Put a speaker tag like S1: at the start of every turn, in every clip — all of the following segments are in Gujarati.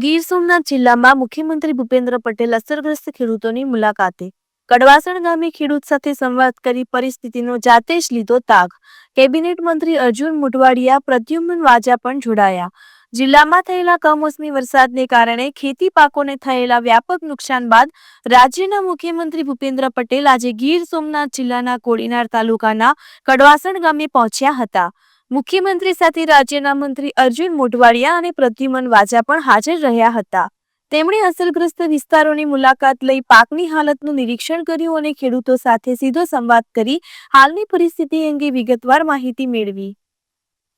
S1: ગીર સોમનાથ જિલ્લામાં મુખ્યમંત્રી ભૂપેન્દ્ર પટેલ અસરગ્રસ્ત ખેડૂતોની મુલાકાતે કડવાસણ ગામે ખેડૂત સાથે સંવાદ કરી પરિસ્થિતિનો જાતે જ લીધો તાગ. કેબિનેટ મંત્રી અર્જુન મોઢવાડિયા પ્રદ્યુમન વાજા પણ જોડાયા. જિલ્લામાં થયેલા કમોસમી વરસાદને કારણે ખેતી પાકોને થયેલા વ્યાપક નુકસાન બાદ રાજ્યના મુખ્યમંત્રી ભૂપેન્દ્ર પટેલ આજે ગીર સોમનાથ જિલ્લાના કોડીનાર તાલુકાના કડવાસણ ગામે પહોંચ્યા હતા. મુખ્યમંત્રી સાથે રાજ્યના મંત્રી અર્જુન મોઢવાડિયા અને પ્રદ્યુમન વાજા પણ હાજર રહ્યા હતા. તેમણે અસરગ્રસ્ત વિસ્તારોની મુલાકાત લઈ પાકની હાલતનું નિરીક્ષણ કર્યું અને ખેડૂતો સાથે સીધો સંવાદ કરી હાલની પરિસ્થિતિ અંગે વિગતવાર માહિતી મેળવી.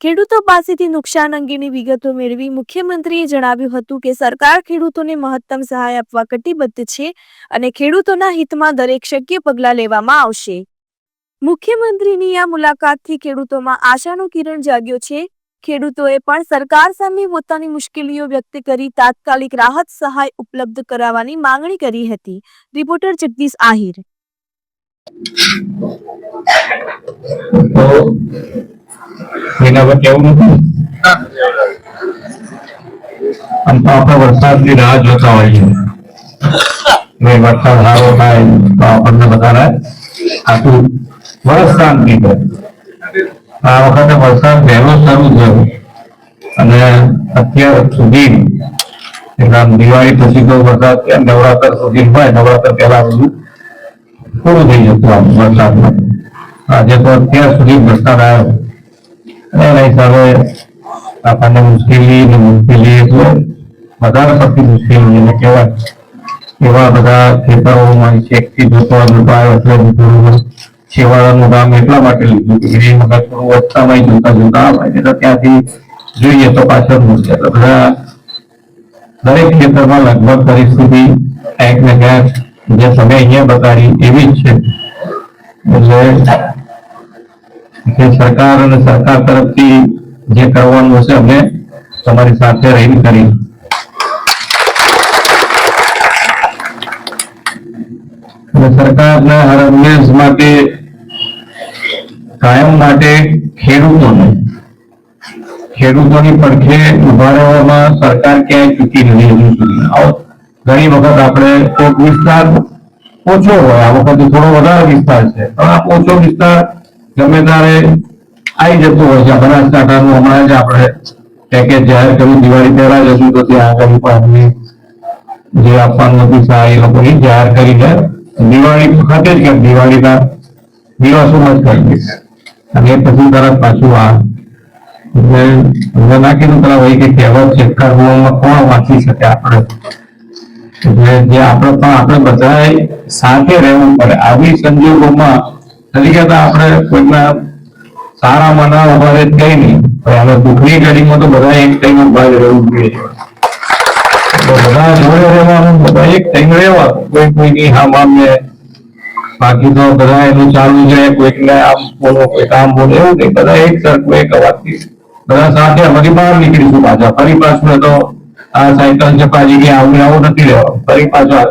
S1: ખેડૂતો પાસેથી નુકસાન અંગેની વિગતો મેળવી મુખ્યમંત્રીએ જણાવ્યું હતું કે સરકાર ખેડૂતોને મહત્તમ સહાય આપવા કટિબદ્ધ છે અને ખેડૂતોના હિતમાં દરેક શક્ય પગલાં લેવામાં આવશે. મુખ્યમંત્રીની આ મુલાકાતથી ખેડૂતોમાં આશાનો કિરણ જાગ્યો છે. ખેડૂતોએ પણ સરકાર સામે પોતાની મુશ્કેલીઓ વ્યક્ત કરી તાત્કાલિક રાહત સહાય ઉપલબ્ધ કરાવવાની માંગણી કરી હતી. રિપોર્ટર જગદીશ આહિર.
S2: વરસાદની રાહ જોતા છે. વરસાદ વરસ શાંતિ આ વખતે વરસાદ વહેલો શરૂ થયો. અને અત્યાર સુધી આમ દિવાળી પછી તો વરસાદ નવરાત્ર સુધી હોય, નવરાત્ર પહેલા બધું પૂરું થઈ જતું આમ વરસાદમાં. આજે તો અત્યાર સુધી વરસાદ આવ્યો. અને એના હિસાબે આપણને મુશ્કેલી ને મુશ્કેલી એટલે વધારે પડતી મુશ્કેલી એને કહેવાય. એવા બધા ખેતરોમાં એકથી જોતો જોતો આવ્યો એટલે છેવાડાનું કામ એટલા માટે લીધું કે એ વખત થોડું વધતામાં જોતા જોતા આવે તો ત્યાંથી જોઈએ તો પાછળ મુશ્કેલ એટલે બધા દરેક ક્ષેત્રમાં લગભગ પરિસ્થિતિ ક્યાંક ને ક્યાંક જે તમે અહીંયા બતાડી એવી જ છે. એટલે સરકાર અને સરકાર તરફથી જે કરવાનું હશે, અમે તમારી સાથે રહીને કરી સરકારના હર હંમેશ માટે કાયમ માટે ખેડૂતોને, ખેડૂતોની પડખે ઊભા રહેવામાં સરકાર ક્યાંય ચૂકી નથી હજુ સુધી. ઘણી વખત આપણે કોઈક વિસ્તાર ઓછો હોય, આ વખતે થોડો વધારે વિસ્તાર છે, પણ આ ઓછો વિસ્તાર ગમે ત્યારે આવી જતો હોય છે. બનાસકાંઠાનું હમણાં જ આપણે પેકેજ જાહેર કર્યું. દિવાળી પહેલા જ હતું, તો ત્યાં આગળ પણ જે આપવાનું હતું સહાય એ લોકો જાહેર કરીને દિવાળી વખતે જ દિવાળીના દિવસોમાં જ કરી દીધું. અને પછી તરત પાછું આ ના કોણ વાંચી શકે આપણે? આપણે પણ સાથે રહેવું પડે. આવી સંજોગોમાં તો આપણે કોઈના સારા મના ઊભા રહે કઈ નહીં. પણ હવે દુઃખની ઘડીમાં તો બધા એક ટાઈમ ઊભા રહેવું જોઈએ. બધા જોડે રહેવાનું બધા એક ટાઈમ રહેવાનું. કોઈ કોઈની હા મામને બાકી તો બધા એનું ચાલુ છે કોઈકને આમ બોલો કોઈક આમ બોલો એવું નહીં. બધા એક સરખું એક અવાજથી બધા સાથે ફરી બહાર નીકળીશું પાછા. ફરી પાછું તો આ સાયકલ છે, પાછી કે આવું આવું નથી લેવાનું ફરી પાછા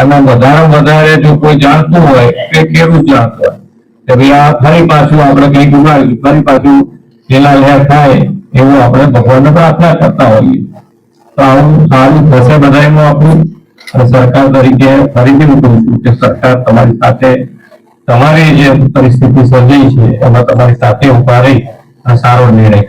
S2: અને વધારે વધારે જો કોઈ જાણતું હોય, કે કેવું જાણતું હોય, કે ભાઈ આ ફરી પાછું આપણે કઈ ગુમાવ્યું ફરી પાછું પેલા લહેર થાય એવું આપણે ભગવાનને પ્રાર્થના કરતા હોઈએ. તો આવું સારું થશે બધાનું આપણું અને સરકાર તરીકે ફરીથી હું કહું છું કે સરકાર તમારી સાથે તમારી જે પરિસ્થિતિ સર્જાઈ છે, એમાં તમારી સાથે ઊભા રહી અને સારો નિર્ણય